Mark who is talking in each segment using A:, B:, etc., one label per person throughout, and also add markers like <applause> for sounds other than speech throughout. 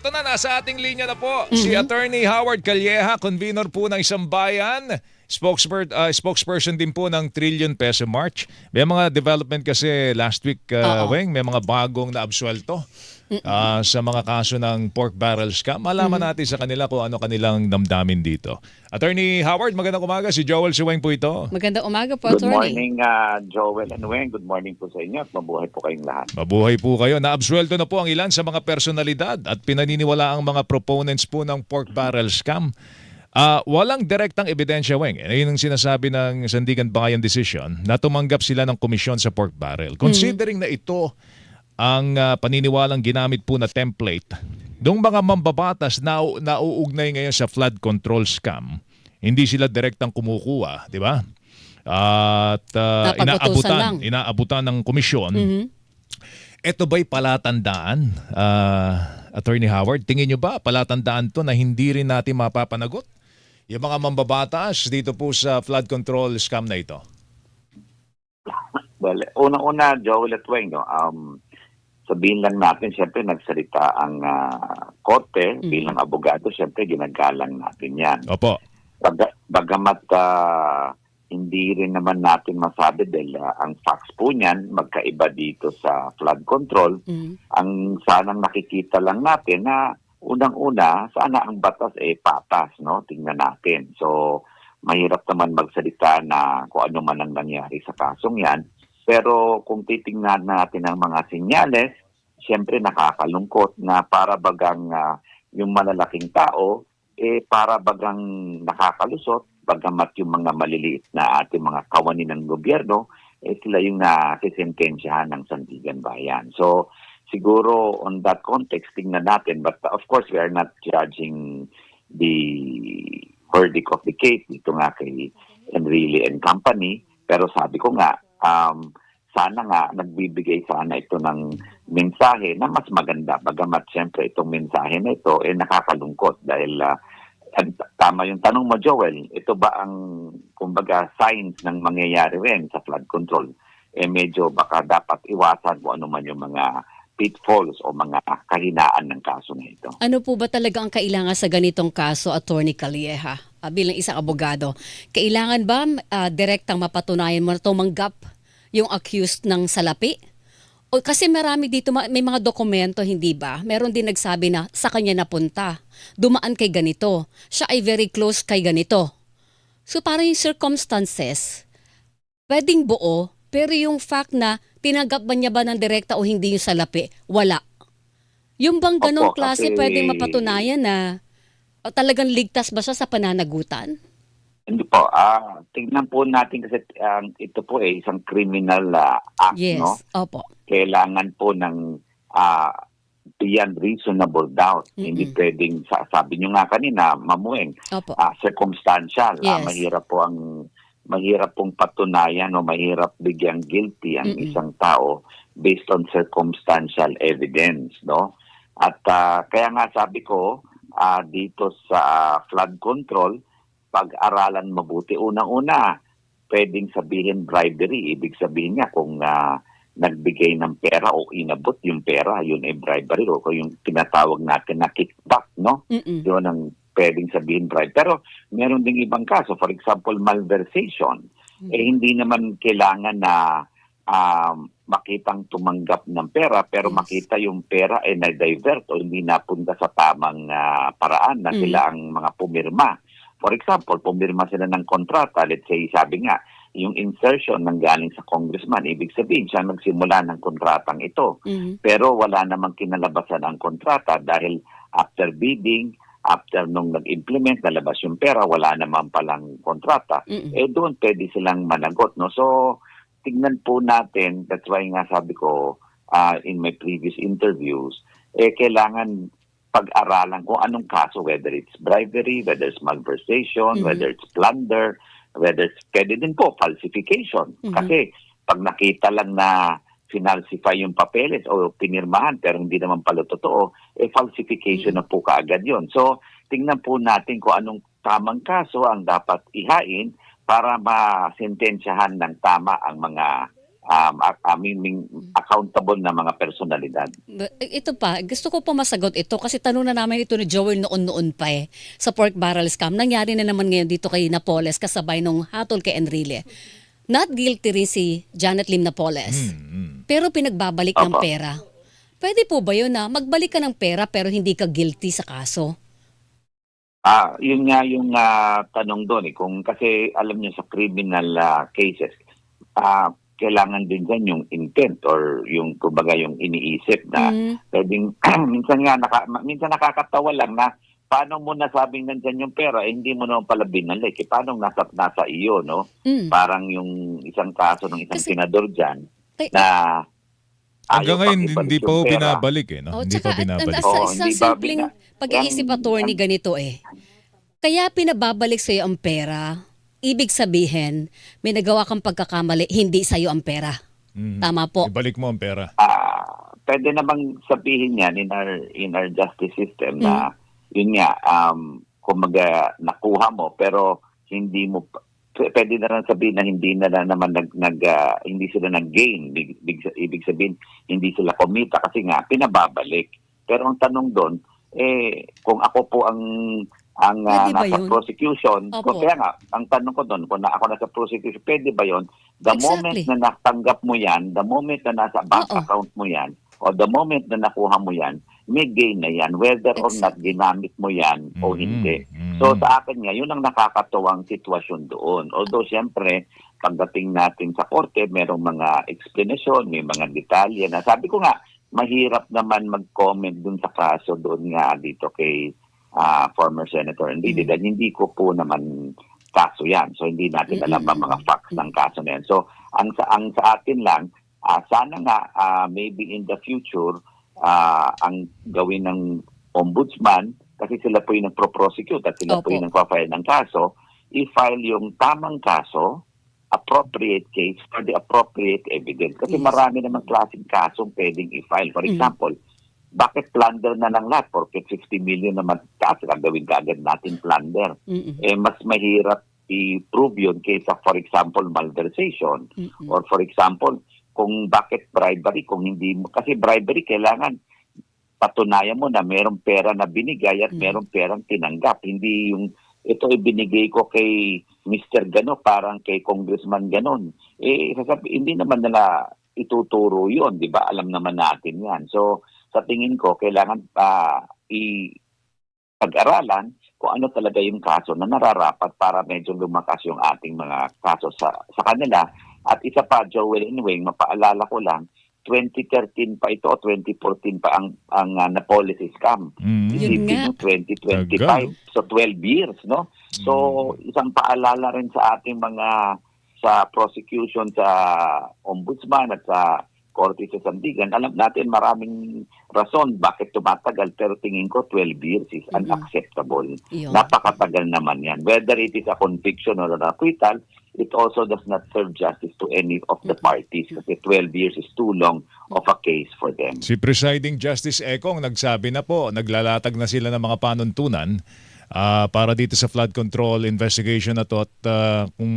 A: Ito na, nasa ating linya na po si Attorney Howard Calleja, convener po ng Isang Bayan, spokesper, uh, spokesperson din po ng Trillion Peso March. May mga development kasi last week, uh. Weng, may mga bagong naabsuelto uh, sa mga kaso ng pork barrel scam. Malaman natin sa kanila kung ano kanilang damdamin dito. Attorney Howard, magandang umaga. Si Joel Siweng po ito.
B: Magandang umaga po,
C: Good
B: Attorney.
C: morning, uh, Joel and Weng. Good morning po sa inyo at mabuhay po kayong lahat.
A: Mabuhay po kayo. Naabsuelto na po ang ilan sa mga personalidad at pinaniniwala ang mga proponents po ng pork barrel scam. Ah, walang direktang ebidensya, Weng. Eh, Yun ang sinasabi ng Sandigan Bayan Decision na tumanggap sila ng komisyon sa pork barrel. Considering na ito ang ah, paniniwalang ginamit po na template, nung mga mambabatas na nauugnay ngayon sa flood control scam, hindi sila direktang kumukuha, di ba? At
B: Napag-utusan
A: inaabutan,
B: lang.
A: inaabutan ng komisyon
B: Mhm.
A: ito ba'y palatandaan, ah, Attorney Howard? Tingin nyo ba palatandaan to na hindi rin natin mapapanagot? Yung mga mambabatas dito po sa flood control scam na ito.
C: Well, unang-una, Joel at Weng, no, um, sabihin lang natin, siyempre nagsalita ang ah, korte
B: Mhm.
C: bilang abogado, siyempre ginagalang natin yan.
A: Opo.
C: Baga, bagamat ah, hindi rin naman natin masabi dahil ah, ang facts po niyan, magkaiba dito sa flood control,
B: Mhm.
C: ang sanang nakikita lang natin na unang-una, sana ang batas eh patas, no? Tingnan natin. So, mahirap naman magsalita na kung ano man ang nangyari sa kasong yan. Pero kung titingnan natin ang mga sinyales, siyempre nakakalungkot na para bagang ah, yung malalaking tao, eh para bagang nakakalusot, bagamat yung mga maliliit na ating mga kawani ng gobyerno, eh sila yung nasisentensyahan ng Sandigan Bayan. So, siguro on that context, tingnan natin. But of course, we are not judging the verdict of the case dito nga kay Enrile and Company. Pero sabi ko nga, um, sana nga nagbibigay sana ito ng mensahe na mas maganda. Bagamat siyempre itong mensahe na ito eh nakakalungkot dahil ah, ang- tama yung tanong mo Joel, ito ba ang kumbaga signs ng mangyayari rin sa flood control? Eh medyo baka dapat iwasan kung ano man yung mga pitfalls o mga kahinaan ng kaso na ito.
B: Ano po ba talaga ang kailangan sa ganitong kaso, Attorney Calleja, ah, bilang isang abogado? Kailangan ba ah, direktang mapatunayan mo na tumanggap yung accused ng salapi? O kasi marami dito, ma- may mga dokumento, hindi ba? Meron din nagsabi na sa kanya napunta. Dumaan kay ganito. Siya ay very close kay ganito. So parang yung circumstances, pwedeng buo, pero yung fact na tinanggap ba niya ba ng direkta o hindi yung salapi, wala. Yung bang ganong
C: Opo,
B: klase
C: kasi-
B: pwedeng mapatunayan na o talagang ligtas ba siya sa pananagutan?
C: Hindi po, ah tingnan po natin kasi ang ito po eh isang criminal ah, act,
B: Yes,
C: no?
B: opo.
C: Kailangan po ng ah, beyond reasonable doubt. Hindi
B: Mm-mm.
C: pwedeng, sa- sabi nyo nga kanina, mamueng,
B: Opo.
C: ah, circumstantial.
B: Yes.
C: mahirap po ang mahirap pong patunayan o mahirap bigyang guilty ang
B: Mm-mm.
C: isang tao based on circumstantial evidence, no? At ah, kaya nga sabi ko ah, dito sa flood control, pag-aralan mabuti. Unang-una, pwedeng sabihin bribery. Ibig sabihin niya kung ah, nagbigay ng pera o inabot yung pera, yun ay bribery o yung tinatawag natin na kickback, no?
B: Mm-mm.
C: yun ang pwedeng sabihin bribe. Pero meron ding ibang kaso, for example, malversation. Eh hindi naman kailangan na um, makitang tumanggap ng pera, pero
B: Yes.
C: makita yung pera ay na-divert o hindi napunta sa tamang ah, paraan na
B: Mm.
C: sila ang mga pumirma. For example, pumirma sila ng kontrata, let's say, sabi nga, yung insertion ng galing sa congressman, ibig sabihin siya nagsimula ng kontratang ito
B: Mhm.
C: pero wala namang kinalabasan ang kontrata dahil after bidding, after nung nag-implement, nalabas yung pera, wala naman palang kontrata.
B: Mm-mm.
C: Eh doon pwede silang managot. No? So, tignan po natin, that's why nga sabi ko ah, in my previous interviews, eh kailangan pag-aralan kung anong kaso, whether it's bribery, whether it's malversation,
B: Mhm.
C: whether it's plunder, whether it's, pwede din po, falsification.
B: Mhm.
C: Kasi pag nakita lang na finalsify yung papeles o pinirmahan pero hindi naman pala totoo, eh falsification na po kaagad yun. So, tingnan po natin kung anong tamang kaso ang dapat ihain para masentensyahan ng tama ang mga um, aming accountable na mga personalidad.
B: Eh, Ito pa, gusto ko pa masagot ito kasi tanong na namin ito ni Joel noon-noon pa eh sa pork barrel scam. Nangyari na naman ngayon dito kay Napoles kasabay nung hatol kay Enrile. Not guilty rin si Janet Lim Napoles. Pero pinagbabalik ng
C: Opo.
B: pera. Pwede po ba yun na magbalik ka ng pera pero hindi ka guilty sa kaso?
C: Ah, yun nga yung ah, tanong doon eh. Kung kasi alam niyo sa criminal ah, cases, ah, kailangan din dyan yung intent or yung kumbaga yung iniisip na
B: Mm.
C: pwedeng <clears throat> minsan nga naka, minsan nakakatawa lang na paano mo nasabing nandyan yung pera eh, hindi mo naman pala binalik eh. Paano nasa nasa iyo no?
B: Mm.
C: Parang yung isang kaso ng isang
B: Kasi-
C: senador diyan
B: Kay-
C: na
A: Hanggang ngayon, hindi pa ho binabalik eh. No?
B: Oh,
A: hindi
B: tsaka,
A: pa binabalik.
B: Sa
C: ba
B: simpleng pag-iisip attorney ganito eh. Kaya pinababalik sa'yo ang pera, ibig sabihin, may nagawa kang pagkakamali, hindi sa'yo ang pera.
A: Mhm.
B: Tama po.
A: Ibalik mo ang pera.
C: Ah, pwede namang sabihin yan in our in our justice system na yun nga um kumaga nakuha mo pero hindi mo pwede na lang sabihin na hindi na lang naman nag, nag ah, hindi sila nag-gain Big, big, ibig sabihin hindi sila kumita kasi nga pinababalik pero ang tanong doon eh kung ako po ang ang ah,
B: Pwede
C: nasa
B: yun?
C: prosecution
B: Opo.
C: kung kaya nga ang tanong ko doon kung na ako nasa prosecution pwede ba yon the moment
B: Exactly.
C: na natanggap mo yan the moment na nasa bank
B: Oo.
C: account mo yan o the moment na nakuha mo yan may gain na yan whether or not
B: Exactly.
C: ginamit mo yan o
A: Mhm.
C: hindi. So sa akin nga, yun ang nakakatuwang sitwasyon doon. Although siyempre, pagdating natin sa korte, merong mga explanation, may mga detalye na sabi ko nga, mahirap naman mag-comment dun sa kaso doon nga dito kay ah, former Senator Enrile
B: Mm.
C: dahil hindi ko po naman kaso yan. So hindi natin alam ang mga facts ng kaso na yan. So ang sa, ang sa atin lang, ah, sana nga ah, maybe in the future, ah, ang gawin ng ombudsman, kasi sila po yung nagpro-prosecute at sila po
B: Opo.
C: yung nagpa-file ng kaso, i-file yung tamang kaso, appropriate case for the appropriate evidence. Kasi
B: Yes.
C: marami namang klaseng kasong pwedeng i-file. For
B: Mm.
C: example, bakit plunder na lang lahat? Porque 50 million naman kaso gagawin ka agad natin plunder.
B: Mm-mm.
C: Eh, mas mahirap i-prove yun kaysa for example malversation
B: Mm-mm.
C: or for example kung bakit bribery kung hindi mo kasi bribery kailangan patunayan mo na merong pera na binigay at
B: Mm.
C: merong perang tinanggap hindi yung ito ibinigay ko kay Mr. Gano parang kay Congressman Ganon eh sasabi, hindi naman nila ituturo yon di ba alam naman natin yan so sa tingin ko kailangan pa i pag-aralan kung ano talaga yung kaso na nararapat para medyo lumakas yung ating mga kaso sa sa kanila. At isa pa, Joel and Wing, mapaalala ko lang, 2013 pa ito o 2014 pa ang ang uh, na policy scam.
B: Yun
C: Isipin
B: nga.
C: mo, 2025.
A: Tagal.
C: So 12 years, no? So isang paalala rin sa ating mga sa prosecution sa ombudsman at sa korte sa Sandigan, alam natin maraming rason bakit tumatagal pero tingin ko 12 years is
B: Mhm.
C: unacceptable.
B: Yun.
C: Napakatagal naman yan. Whether it is a conviction or an acquittal, it also does not serve justice to any of the parties kasi 12 years is too long of a case for them.
A: Si Presiding Justice Ekong nagsabi na po, naglalatag na sila ng mga panuntunan ah, para dito sa flood control investigation na to at ah, kung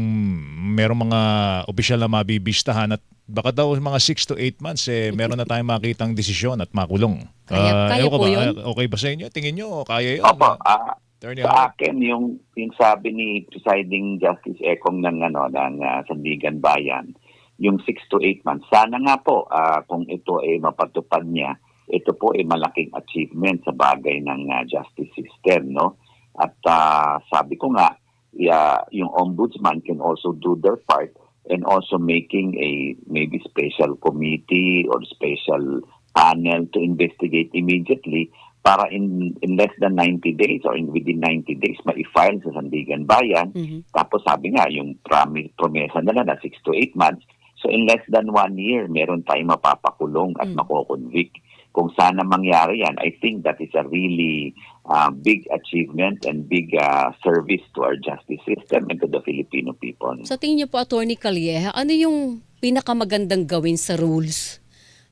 A: merong mga opisyal na mabibistahan at baka daw mga 6 to 8 months eh meron na tayong makitang desisyon at makulong.
B: Kaya-
A: Ah,
B: kaya po
A: ba,
B: yun?
A: Okay ba sa inyo? Tingin nyo, kaya yun?
C: Opo, ah,
A: Attorney
C: Sa akin, yung, yung sabi ni Presiding Justice Ekong ng, ano, ng ah, Sandigan Bayan, yung 6 to 8 months, sana nga po ah, kung ito ay mapatupad niya, ito po ay malaking achievement sa bagay ng ah, justice system. no At ah, sabi ko nga, yeah, yung ombudsman can also do their part and also making a maybe special committee or special panel to investigate immediately para in in less than 90 days or in within 90 days ma-file sa Sandigan Bayan.
B: Mhm.
C: Tapos sabi nga, yung promise, promesa nila na 6 to 8 months. So in less than one year, meron tayong mapapakulong at
B: Mm.
C: makoconvict. Kung sana mangyari yan, I think that is a really uh, big achievement and big uh, service to our justice system and to the Filipino people.
B: Sa tingin niyo po, Attorney Calieja, ano yung pinakamagandang gawin sa rules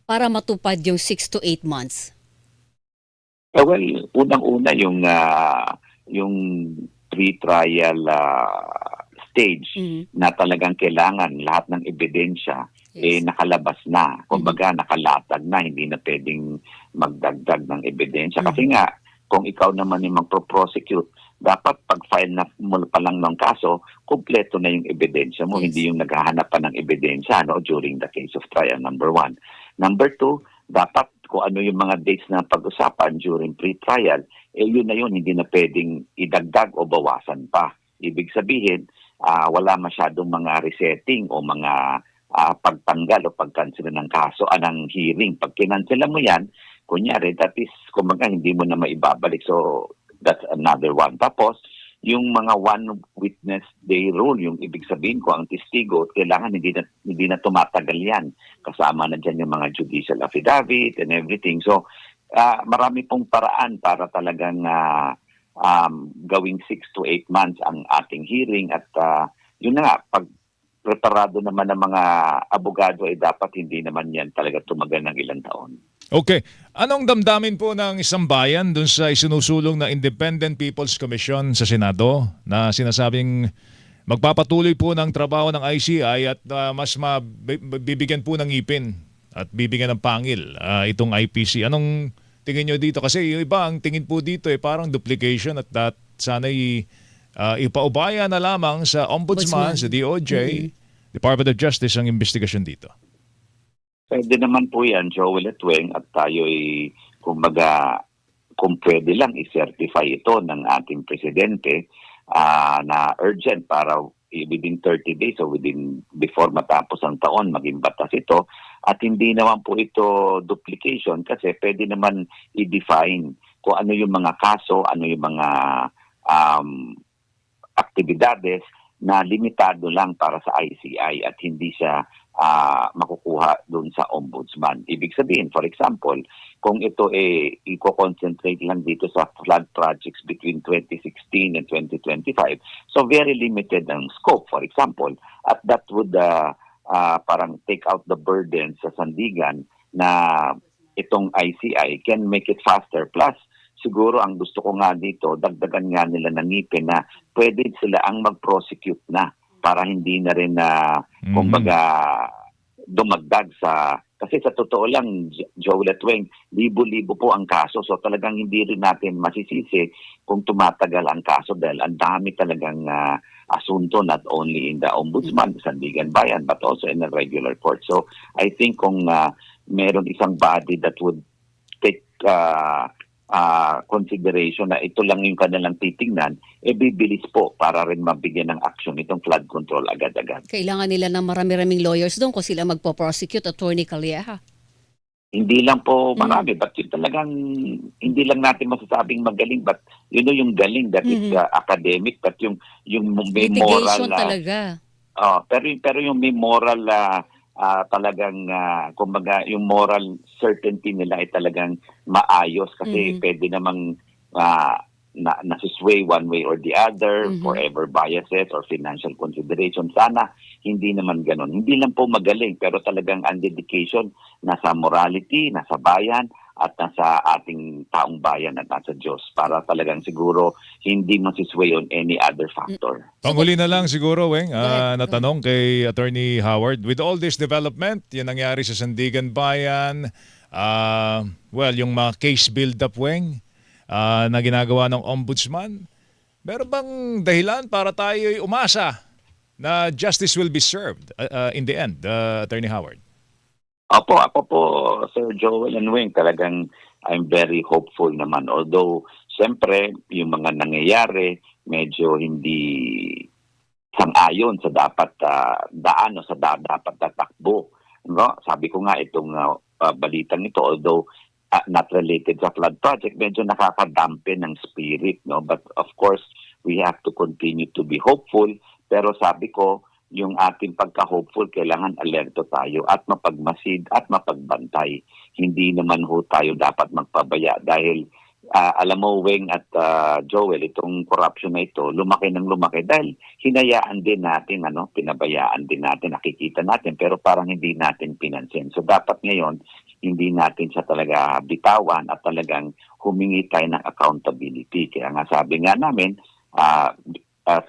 B: para matupad yung 6 to 8 months?
C: Eh, well, unang-una yung ah, yung pre-trial ah, stage
B: Mhm.
C: na talagang kailangan lahat ng ebidensya eh
B: Yes.
C: nakalabas na.
B: Mm-hmm.
C: Kumbaga nakalatag na, hindi na pwedeng magdagdag ng ebidensya. Kasi
B: Mm-hmm.
C: nga, kung ikaw naman yung magpro-prosecute, dapat pag-file na mo pa lang ng kaso, kumpleto na yung ebidensya mo,
B: Yes.
C: hindi yung naghahanap pa ng ebidensya no, during the case of trial, number one. Number two, dapat kung ano yung mga dates na pag-usapan during pre-trial, eh yun na yun, hindi na pwedeng idagdag o bawasan pa. Ibig sabihin, ah, wala masyadong mga resetting o mga ah, pagtanggal o pagkansela ng kaso, anang hearing. Pag kinansela mo yan, kunyari, that is, kumbaga, hindi mo na maibabalik. So, that's another one. Tapos, yung mga one witness day rule, yung ibig sabihin ko, ang testigo, kailangan hindi na, hindi na tumatagal yan. Kasama na dyan yung mga judicial affidavit and everything. So, ah, marami pong paraan para talagang ah, um, gawing 6 to 8 months ang ating hearing at ah, yun na nga, pag preparado naman ng mga abogado ay dapat hindi naman yan talaga tumagal ng ilang taon.
A: Okay. Anong damdamin po ng isang bayan dun sa isinusulong na Independent People's Commission sa Senado na sinasabing magpapatuloy po ng trabaho ng ICI at ah, mas mabibigyan po ng ngipin at bibigyan ng pangil ah, itong IPC. Anong tingin nyo dito? Kasi yung iba, ang tingin po dito eh parang duplication at that sana'y ah, ipaubaya na lamang sa Ombudsman,
B: Ombudsman.
A: sa DOJ, Department of Justice ang investigasyon dito.
C: Pwede naman po yan, Joel at Weng, at tayo ay, kumbaga, kung pwede lang i-certify ito ng ating presidente ah, na urgent para within 30 days o within before matapos ang taon maging batas ito. At hindi naman po ito duplication kasi pwede naman i-define kung ano yung mga kaso, ano yung mga um, aktibidades na limitado lang para sa ICI at hindi siya ah, makukuha doon sa ombudsman. Ibig sabihin, for example, kung ito eh i-concentrate lang dito sa flood projects between 2016 and 2025, so very limited ang scope, for example, at that would ah, ah, parang take out the burden sa sandigan na itong ICI can make it faster. Plus, siguro ang gusto ko nga dito, dagdagan nga nila ng ngipin na pwede sila ang mag-prosecute na para hindi na rin na,
A: Mhm.
C: kumbaga, dumagdag sa... Kasi sa totoo lang, Jo- Joel at Weng, libo-libo po ang kaso. So talagang hindi rin natin masisisi kung tumatagal ang kaso dahil ang dami talagang ah, asunto not only in the ombudsman, Sandigan Bayan, but also in the regular court. So I think kung ah, meron isang body that would take ah, ah, consideration na ito lang yung kanilang titingnan, eh bibilis po para rin mabigyan ng action itong flood control agad-agad.
B: Kailangan nila ng marami-raming lawyers doon kung sila magpo-prosecute, Attorney Calleja.
C: Hindi lang po
B: Mm.
C: marami, but yun talagang hindi lang natin masasabing magaling, but yun know, yung galing that is
B: Mhm.
C: uh, academic, but yung yung may moral
B: Litigation
C: na
B: talaga.
C: Oh, pero pero yung may moral ah, ah, talagang ah, kumbaga yung moral certainty nila ay talagang maayos kasi
B: Mhm.
C: pwede namang ah, na nasusway one way or the other
B: Mhm.
C: forever biases or financial consideration sana hindi naman ganun hindi lang po magaling pero talagang ang dedication nasa morality nasa bayan at nasa ating taong bayan at nasa Diyos para talagang siguro hindi masisway on any other factor.
A: Panghuli na lang siguro, Weng,
B: Go
A: ah,
B: ahead.
A: na tanong kay Attorney Howard. With all this development, yung nangyari sa Sandigan Bayan, ah, well, yung mga case build-up, Weng, ah, na ginagawa ng Ombudsman, meron bang dahilan para tayo umasa na justice will be served ah, ah, in the end, ah, Attorney Howard?
C: Opo, ako po, Sir Joel and Wing, talagang I'm very hopeful naman. Although, siyempre, yung mga nangyayari, medyo hindi sang-ayon sa dapat ah, daan o sa da- dapat tatakbo. No? Sabi ko nga itong ah, ah, balitang although ah, not related sa flood project, medyo nakakadampen ng spirit. No? But of course, we have to continue to be hopeful. Pero sabi ko, yung ating pagka-hopeful, kailangan alerto tayo at mapagmasid at mapagbantay. Hindi naman ho tayo dapat magpabaya dahil ah, alam mo, Weng at ah, Joel, itong corruption na ito, lumaki ng lumaki dahil hinayaan din natin, ano, pinabayaan din natin, nakikita natin, pero parang hindi natin pinansin. So dapat ngayon, hindi natin siya talaga bitawan at talagang humingi tayo ng accountability. Kaya nga sabi nga namin, ah, as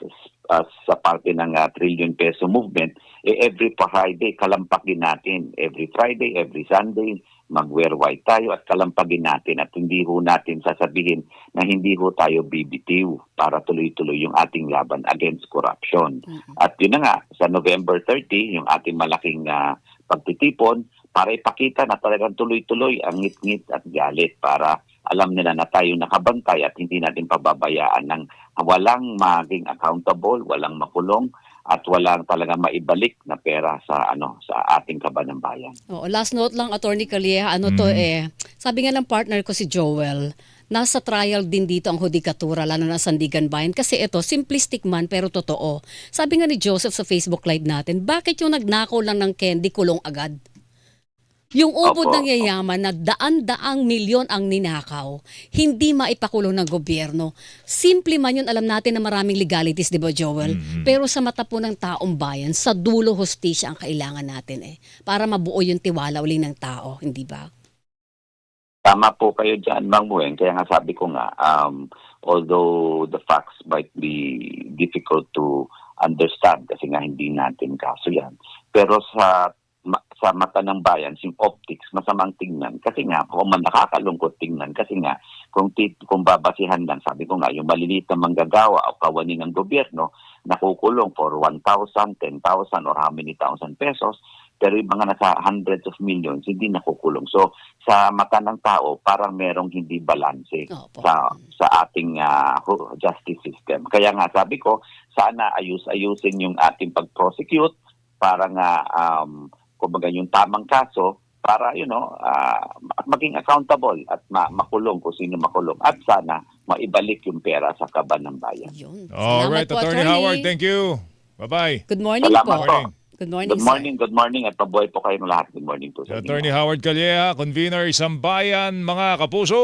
C: uh, sa parte ng uh, trillion peso movement, eh, every Friday, kalampagin natin. Every Friday, every Sunday, mag-wear white tayo at kalampagin natin at hindi ho natin sasabihin na hindi ho tayo bibitiw para tuloy-tuloy yung ating laban against corruption. At yun na nga, sa November 30, yung ating malaking ah, pagtitipon, para ipakita na talagang tuloy-tuloy ang ngit-ngit at galit para alam nila na tayo nakabantay at hindi natin pababayaan ng walang maging accountable, walang makulong at walang talaga maibalik na pera sa ano sa ating kaban ng bayan.
B: Oo, last note lang, Attorney Calieja, ano to eh, sabi nga ng partner ko si Joel, nasa trial din dito ang hudikatura, lalo na sa Sandigan Bayan. Kasi ito, simplistic man pero totoo. Sabi nga ni Joseph sa Facebook Live natin, bakit yung nagnakaw lang ng candy kulong agad? Yung ubod
C: Opo.
B: ng yayaman na daan-daang milyon ang ninakaw, hindi maipakulong ng gobyerno. Simple man yun, alam natin na maraming legalities, di ba Joel? Pero sa mata po ng taong bayan, sa dulo hostisya ang kailangan natin eh. Para mabuo yung tiwala uli ng tao, hindi ba?
C: Tama po kayo dyan, Mang Mueng. Kaya nga sabi ko nga, um, although the facts might be difficult to understand kasi nga hindi natin kaso yan. Pero sa sa mata ng bayan, yung optics, masamang tingnan. Kasi nga, kung man nakakalungkot tingnan, kasi nga, kung, tit, kung babasihan lang, sabi ko nga, yung maliliit na manggagawa o kawani ng gobyerno, nakukulong for 1,000, 10,000, or how many thousand pesos, pero yung mga nasa hundreds of millions, hindi nakukulong. So, sa mata ng tao, parang merong hindi balanse
B: Opo.
C: sa sa ating hu- justice system. Kaya nga sabi ko, sana ayus-ayusin yung ating pag-prosecute para nga um, kumbaga yung tamang kaso para you know ah, maging accountable at ma- makulong kung sino makulong at sana maibalik yung pera sa kaban ng bayan.
B: Yun.
A: All
B: Salamat
A: right,
B: po,
A: Attorney Howard, thank you. Bye-bye.
B: Good morning
C: Salamat
B: po.
C: po.
B: Good morning,
C: Good
B: sir.
C: morning, good morning at pabuhay po kayong lahat. Good morning po sa inyo.
A: Attorney Howard Calleja, convener Isang Bayan, mga kapuso.